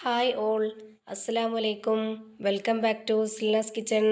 Hi all. അസ്സലാമു അലൈക്കും welcome back to Silna's kitchen.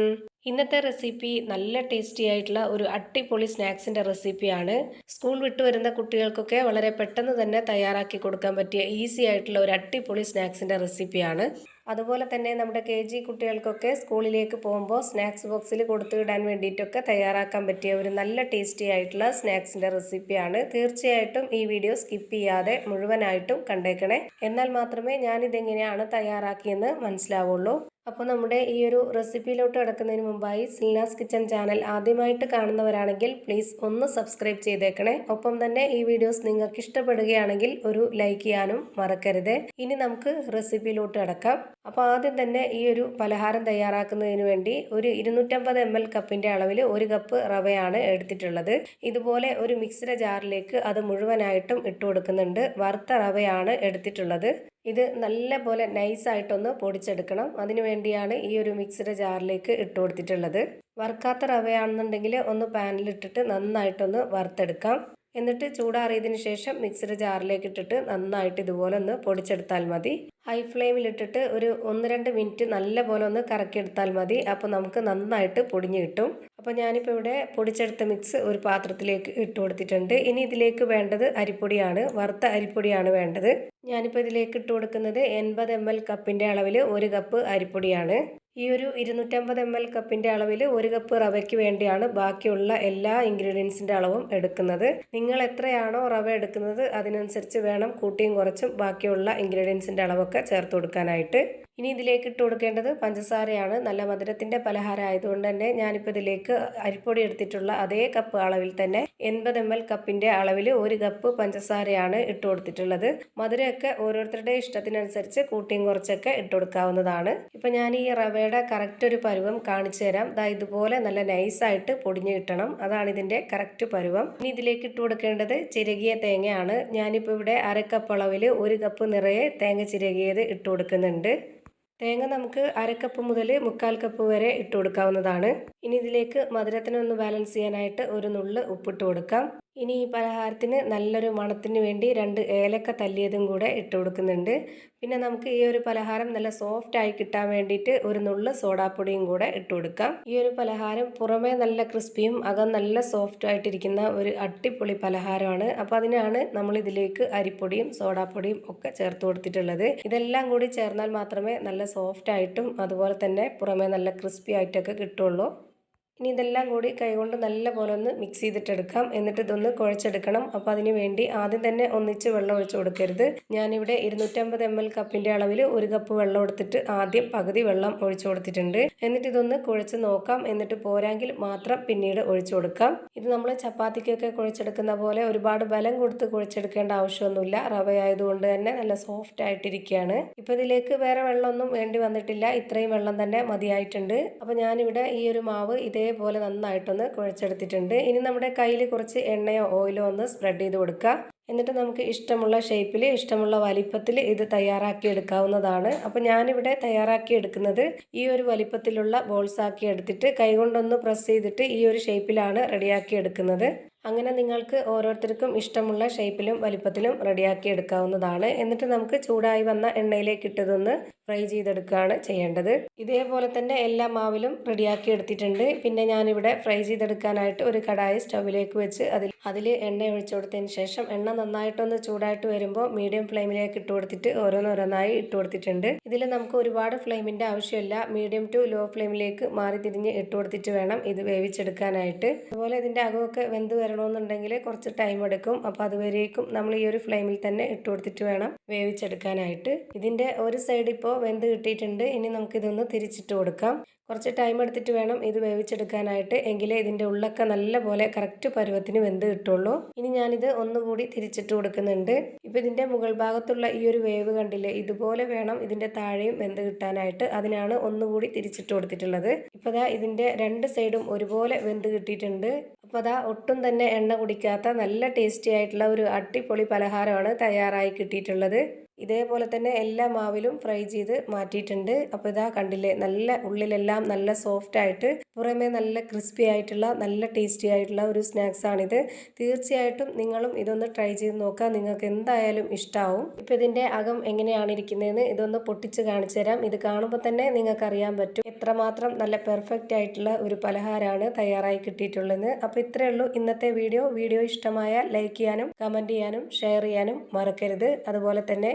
ഇന്നത്തെ റെസിപ്പി നല്ല ടേസ്റ്റി ആയിട്ടുള്ള ഒരു അടിപൊളി സ്നാക്സിന്റെ റെസിപ്പിയാണ്. സ്കൂൾ വിട്ടു വരുന്ന കുട്ടികൾക്കൊക്കെ വളരെ പെട്ടെന്ന് തന്നെ തയ്യാറാക്കി കൊടുക്കാൻ പറ്റിയ ഈസി ആയിട്ടുള്ള ഒരു അടിപൊളി സ്നാക്സിന്റെ റെസിപ്പിയാണ്. അതുപോലെ തന്നെ നമ്മുടെ കെ ജി കുട്ടികൾക്കൊക്കെ സ്കൂളിലേക്ക് പോകുമ്പോൾ സ്നാക്സ് ബോക്സിൽ കൊടുത്തു വിടാൻ വേണ്ടിയിട്ടൊക്കെ തയ്യാറാക്കാൻ പറ്റിയ ഒരു നല്ല ടേസ്റ്റി ആയിട്ടുള്ള സ്നാക്സിന്റെ റെസിപ്പിയാണ്. തീർച്ചയായിട്ടും ഈ വീഡിയോ സ്കിപ്പ് ചെയ്യാതെ മുഴുവനായിട്ടും കണ്ടേക്കണേ. എന്നാൽ മാത്രമേ ഞാനിതെങ്ങനെയാണ് തയ്യാറാക്കിയെന്ന് മനസ്സിലാവുള്ളൂ. അപ്പോൾ നമ്മുടെ ഈ ഒരു റെസിപ്പിയിലോട്ട് കിടക്കുന്നതിന് മുമ്പായി സിൽനാസ് കിച്ചൺ ചാനൽ ആദ്യമായിട്ട് കാണുന്നവരാണെങ്കിൽ പ്ലീസ് ഒന്ന് സബ്സ്ക്രൈബ് ചെയ്തേക്കണേ. ഒപ്പം തന്നെ ഈ വീഡിയോസ് നിങ്ങൾക്ക് ഇഷ്ടപ്പെടുകയാണെങ്കിൽ ഒരു ലൈക്ക് ചെയ്യാനും മറക്കരുത്. ഇനി നമുക്ക് റെസിപ്പിയിലോട്ട് കിടക്കാം. അപ്പോൾ ആദ്യം തന്നെ ഈ ഒരു പലഹാരം തയ്യാറാക്കുന്നതിന് വേണ്ടി ഒരു ഇരുന്നൂറ്റമ്പത് എം എൽ കപ്പിന്റെ അളവിൽ ഒരു കപ്പ് റവയാണ് എടുത്തിട്ടുള്ളത്. ഇതുപോലെ ഒരു മിക്സിയുടെ ജാറിലേക്ക് അത് മുഴുവനായിട്ടും ഇട്ട് കൊടുക്കുന്നുണ്ട്. വറുത്ത റവയാണ് എടുത്തിട്ടുള്ളത്. ഇത് നല്ല പോലെ നൈസായിട്ടൊന്ന് പൊടിച്ചെടുക്കണം. അതിനു വേണ്ടിയാണ് ഈ ഒരു മിക്സിയുടെ ജാറിലേക്ക് ഇട്ട് കൊടുത്തിട്ടുള്ളത്. വറുക്കാത്ത റവയാണെന്നുണ്ടെങ്കിൽ ഒന്ന് പാനിലിട്ടിട്ട് നന്നായിട്ടൊന്ന് വറുത്തെടുക്കാം. എന്നിട്ട് ചൂടാറിയതിന് ശേഷം മിക്സിയുടെ ജാറിലേക്ക് ഇട്ടിട്ട് നന്നായിട്ട് ഇതുപോലെ ഒന്ന് പൊടിച്ചെടുത്താൽ മതി. ഹൈ ഫ്ലെയിമിലിട്ടിട്ട് ഒരു ഒന്ന് രണ്ട് മിനിറ്റ് നല്ല പോലെ ഒന്ന് കറക്കിയെടുത്താൽ മതി. അപ്പോൾ നമുക്ക് നന്നായിട്ട് പൊടിഞ്ഞു കിട്ടും. അപ്പോൾ ഞാനിപ്പോൾ ഇവിടെ പൊടിച്ചെടുത്ത മിക്സ് ഒരു പാത്രത്തിലേക്ക് ഇട്ട് കൊടുത്തിട്ടുണ്ട്. ഇനി ഇതിലേക്ക് വേണ്ടത് അരിപ്പൊടിയാണ്. വറുത്ത അരിപ്പൊടിയാണ് വേണ്ടത്. ഞാനിപ്പോൾ ഇതിലേക്ക് ഇട്ട് കൊടുക്കുന്നത് എൺപത് എം എൽ കപ്പിന്റെ അളവിൽ ഒരു കപ്പ് അരിപ്പൊടിയാണ്. ഈ ഒരു ഇരുന്നൂറ്റമ്പത് എം എൽ കപ്പിന്റെ അളവിൽ ഒരു കപ്പ് റവയ്ക്ക് വേണ്ടിയാണ് ബാക്കിയുള്ള എല്ലാ ഇൻഗ്രീഡിയൻസിന്റെ അളവും എടുക്കുന്നത്. നിങ്ങൾ എത്രയാണോ റവ എടുക്കുന്നത് അതിനനുസരിച്ച് വേണം കൂട്ടിയും കുറച്ചും ബാക്കിയുള്ള ഇൻഗ്രീഡിയൻസിന്റെ അളവൊക്കെ ചേർത്ത് കൊടുക്കാനായിട്ട്. ഇനി ഇതിലേക്ക് ഇട്ട് കൊടുക്കേണ്ടത് പഞ്ചസാരയാണ്. നല്ല മധുരത്തിന്റെ പലഹാരം ആയതുകൊണ്ട് തന്നെ ഞാനിപ്പോൾ ഇതിലേക്ക് അരിപ്പൊടി എടുത്തിട്ടുള്ള അതേ കപ്പ് അളവിൽ തന്നെ എൺപത് എം എൽ കപ്പിന്റെ അളവിൽ ഒരു കപ്പ് പഞ്ചസാരയാണ് ഇട്ട് കൊടുത്തിട്ടുള്ളത്. മധുരമൊക്കെ ഓരോരുത്തരുടെ ഇഷ്ടത്തിനനുസരിച്ച് കൂട്ടിയും കുറച്ചൊക്കെ ഇട്ട് കൊടുക്കാവുന്നതാണ്. ഇപ്പം ഞാൻ ഈ റവയുടെ കറക്റ്റ് ഒരു പരുവം കാണിച്ചു തരാം. ദാ ഇതുപോലെ നല്ല നൈസായിട്ട് പൊടിഞ്ഞു കിട്ടണം. അതാണ് ഇതിന്റെ കറക്റ്റ് പരുവം. ഇനി ഇതിലേക്ക് ഇട്ട് കൊടുക്കേണ്ടത് ചിരകിയ തേങ്ങയാണ്. ഞാനിപ്പോൾ ഇവിടെ അരക്കപ്പ് അളവിൽ ഒരു കപ്പ് നിറയെ തേങ്ങ ചിരകിയത് ഇട്ട് കൊടുക്കുന്നുണ്ട്. തേങ്ങ നമുക്ക് അരക്കപ്പ് മുതൽ മുക്കാൽ കപ്പ് വരെ ഇട്ട് കൊടുക്കാവുന്നതാണ് ഇനി ഇതിലേക്ക് മധുരത്തിനൊന്ന് ബാലൻസ് ചെയ്യാനായിട്ട് ഒരു നുള്ള് ഉപ്പിട്ട് കൊടുക്കാം. ഇനി ഈ പലഹാരത്തിന് നല്ലൊരു മണത്തിന് വേണ്ടി രണ്ട് ഏലക്ക തല്ലിയതും കൂടെ ഇട്ട് കൊടുക്കുന്നുണ്ട്. പിന്നെ നമുക്ക് ഈ ഒരു പലഹാരം നല്ല സോഫ്റ്റ് ആയി കിട്ടാൻ വേണ്ടിയിട്ട് ഒരു നുള്ള് സോഡാപ്പൊടിയും കൂടെ ഇട്ട് കൊടുക്കാം. ഈ ഒരു പലഹാരം പുറമേ നല്ല ക്രിസ്പിയും അകം നല്ല സോഫ്റ്റ് ആയിട്ടിരിക്കുന്ന ഒരു അട്ടിപ്പൊളി പലഹാരമാണ്. അപ്പോൾ അതിനാണ് നമ്മൾ ഇതിലേക്ക് അരിപ്പൊടിയും സോഡാപ്പൊടിയും ഒക്കെ ചേർത്ത് കൊടുത്തിട്ടുള്ളത്. ഇതെല്ലാം കൂടി ചേർന്നാൽ മാത്രമേ നല്ല സോഫ്റ്റ് ആയിട്ടും അതുപോലെ തന്നെ പുറമേ നല്ല ക്രിസ്പി ആയിട്ടൊക്കെ കിട്ടുള്ളൂ. ഇനി ഇതെല്ലാം കൂടി കൈകൊണ്ട് നല്ല പോലെ ഒന്ന് മിക്സ് ചെയ്തിട്ടെടുക്കാം. എന്നിട്ട് ഇതൊന്ന് കുഴച്ചെടുക്കണം. അപ്പോൾ അതിന് വേണ്ടി ആദ്യം തന്നെ ഒന്നിച്ച് വെള്ളം ഒഴിച്ച് കൊടുക്കരുത്. ഞാനിവിടെ ഇരുന്നൂറ്റമ്പത് എം എൽ കപ്പിന്റെ അളവിൽ ഒരു കപ്പ് വെള്ളം എടുത്തിട്ട് ആദ്യം പകുതി വെള്ളം ഒഴിച്ചു കൊടുത്തിട്ടുണ്ട്. എന്നിട്ട് ഇതൊന്ന് കുഴച്ച് നോക്കാം. എന്നിട്ട് പോരാങ്കിൽ മാത്രം പിന്നീട് ഒഴിച്ചു കൊടുക്കാം. ഇത് നമ്മൾ ചപ്പാത്തിക്കൊക്കെ കുഴച്ചെടുക്കുന്ന പോലെ ഒരുപാട് ബലം കൊടുത്ത് കുഴച്ചെടുക്കേണ്ട ആവശ്യമൊന്നുമില്ല. റവ ആയതുകൊണ്ട് തന്നെ നല്ല സോഫ്റ്റ് ആയിട്ടിരിക്കുകയാണ്. ഇപ്പോൾ ഇതിലേക്ക് വേറെ വെള്ളമൊന്നും വേണ്ടി വന്നിട്ടില്ല. ഇത്രയും വെള്ളം തന്നെ മതിയായിട്ടുണ്ട്. അപ്പോൾ ഞാനിവിടെ ഈ ഒരു മാവ് ഇതേ ഇതേപോലെ നന്നായിട്ടൊന്ന് കുഴച്ചെടുത്തിട്ടുണ്ട്. ഇനി നമ്മുടെ കയ്യിൽ കുറച്ച് എണ്ണയോ ഓയിലോ ഒന്ന് സ്പ്രെഡ് ചെയ്ത് കൊടുക്കുക. എന്നിട്ട് നമുക്ക് ഇഷ്ടമുള്ള ഷേപ്പിൽ ഇഷ്ടമുള്ള വലിപ്പത്തിൽ ഇത് തയ്യാറാക്കി എടുക്കാവുന്നതാണ്. അപ്പോൾ ഞാനിവിടെ തയ്യാറാക്കി എടുക്കുന്നത് ഈ ഒരു വലിപ്പത്തിലുള്ള ബോൾസ് ആക്കി എടുത്തിട്ട് കൈകൊണ്ടൊന്ന് പ്രസ് ചെയ്തിട്ട് ഈ ഒരു ഷേപ്പിലാണ് റെഡിയാക്കി എടുക്കുന്നത്. അങ്ങനെ നിങ്ങൾക്ക് ഓരോരുത്തർക്കും ഇഷ്ടമുള്ള ഷേപ്പിലും വലിപ്പത്തിലും റെഡിയാക്കി എടുക്കാവുന്നതാണ്. എന്നിട്ട് നമുക്ക് ചൂടായി വന്ന എണ്ണയിലേക്ക് ഇട്ടതൊന്ന് ഫ്രൈ ചെയ്തെടുക്കുകയാണ് ചെയ്യേണ്ടത്. ഇതേപോലെ തന്നെ എല്ലാ മാവിലും റെഡിയാക്കി എടുത്തിട്ടുണ്ട്. പിന്നെ ഞാനിവിടെ ഫ്രൈ ചെയ്തെടുക്കാനായിട്ട് ഒരു കടായി സ്റ്റൗവിലേക്ക് വെച്ച് അതിൽ അതിൽ എണ്ണ ഒഴിച്ചു കൊടുത്തതിന് ശേഷം എണ്ണ നന്നായിട്ടൊന്ന് ചൂടായിട്ട് വരുമ്പോൾ മീഡിയം ഫ്ലെയിമിലേക്ക് ഇട്ട് കൊടുത്തിട്ട് ഓരോന്നോരോന്നായി ഇട്ട് കൊടുത്തിട്ടുണ്ട്. ഇതിൽ നമുക്ക് ഒരുപാട് ഫ്ലെയിമിന്റെ ആവശ്യമില്ല. മീഡിയം ടു ലോ ഫ്ലെയിമിലേക്ക് മാറി തിരിഞ്ഞ് ഇട്ട് കൊടുത്തിട്ട് വേണം ഇത് വേവിച്ചെടുക്കാനായിട്ട്. അതുപോലെ ഇതിന്റെ അകമൊക്കെ വെന്ത് വരണമെന്നുണ്ടെങ്കിൽ കുറച്ച് ടൈം എടുക്കും. അപ്പോൾ അതുവരേക്കും നമ്മൾ ഈ ഒരു ഫ്ലെയിമിൽ തന്നെ ഇട്ട് കൊടുത്തിട്ട് വേണം വേവിച്ചെടുക്കാനായിട്ട്. ഇതിന്റെ ഒരു സൈഡ് ഇപ്പോൾ വെന്ത് കിട്ടിയിട്ടുണ്ട്. ഇനി നമുക്കിതൊന്ന് തിരിച്ചിട്ട് കൊടുക്കാം. കുറച്ച് ടൈം എടുത്തിട്ട് വേണം ഇത് വേവിച്ചെടുക്കാനായിട്ട്. എങ്കിലേ ഇതിന്റെ ഉള്ളൊക്കെ നല്ല പോലെ കറക്റ്റ് പരുവത്തിന് വെന്ത് കിട്ടുള്ളൂ. ഇനി ഞാനിത് ഒന്നുകൂടി തിരിച്ചിട്ട് കൊടുക്കുന്നുണ്ട്. ഇപ്പം ഇതിന്റെ മുകൾ ഭാഗത്തുള്ള ഈ ഒരു വേവ് കണ്ടില്ലേ? ഇതുപോലെ വേണം ഇതിന്റെ താഴെയും വെന്ത് കിട്ടാനായിട്ട് അതിനാണ് ഒന്നുകൂടി തിരിച്ചിട്ട് കൊടുത്തിട്ടുള്ളത്. ഇപ്പോൾ ദാ ഇതിന്റെ രണ്ട് സൈഡും ഒരുപോലെ വെന്ത് കിട്ടിയിട്ടുണ്ട്. അപ്പോൾ അതാ ഒട്ടും തന്നെ എണ്ണ കുടിക്കാത്ത നല്ല ടേസ്റ്റി ആയിട്ടുള്ള ഒരു അടിപൊളി പലഹാരമാണ് തയ്യാറായി കിട്ടിയിട്ടുള്ളത്. ഇതേപോലെ തന്നെ എല്ലാ മാവിലും ഫ്രൈ ചെയ്ത് മാറ്റിയിട്ടുണ്ട്. അപ്പോൾ ഇതാ കണ്ടില്ലേ നല്ല ഉള്ളിലെല്ലാം നല്ല സോഫ്റ്റ് ആയിട്ട് പുറമേ നല്ല ക്രിസ്പി ആയിട്ടുള്ള നല്ല ടേസ്റ്റി ആയിട്ടുള്ള ഒരു സ്നാക്സാണിത് തീർച്ചയായിട്ടും നിങ്ങളും ഇതൊന്ന് ട്രൈ ചെയ്ത് നോക്കുക. നിങ്ങൾക്ക് എന്തായാലും ഇഷ്ടമാവും ഇപ്പോൾ ഇതിന്റെ അകം എങ്ങനെയാണ് ഇരിക്കുന്നതെന്ന് ഇതൊന്ന് പൊട്ടിച്ച് കാണിച്ചു തരാം. ഇത് കാണുമ്പോൾ തന്നെ നിങ്ങൾക്ക് അറിയാൻ പറ്റും. എത്രമാത്രം നല്ല പെർഫെക്റ്റ് ആയിട്ടുള്ള ഒരു പലഹാരമാണ് തയ്യാറായി കിട്ടിയിട്ടുള്ളത് അപ്പോൾ ഇത്രയേ ഉള്ളൂ ഇന്നത്തെ വീഡിയോ. വീഡിയോ ഇഷ്ടമായ ലൈക്ക് ചെയ്യാനും കമന്റ് ചെയ്യാനും ഷെയർ ചെയ്യാനും മറക്കരുത്. അതുപോലെ തന്നെ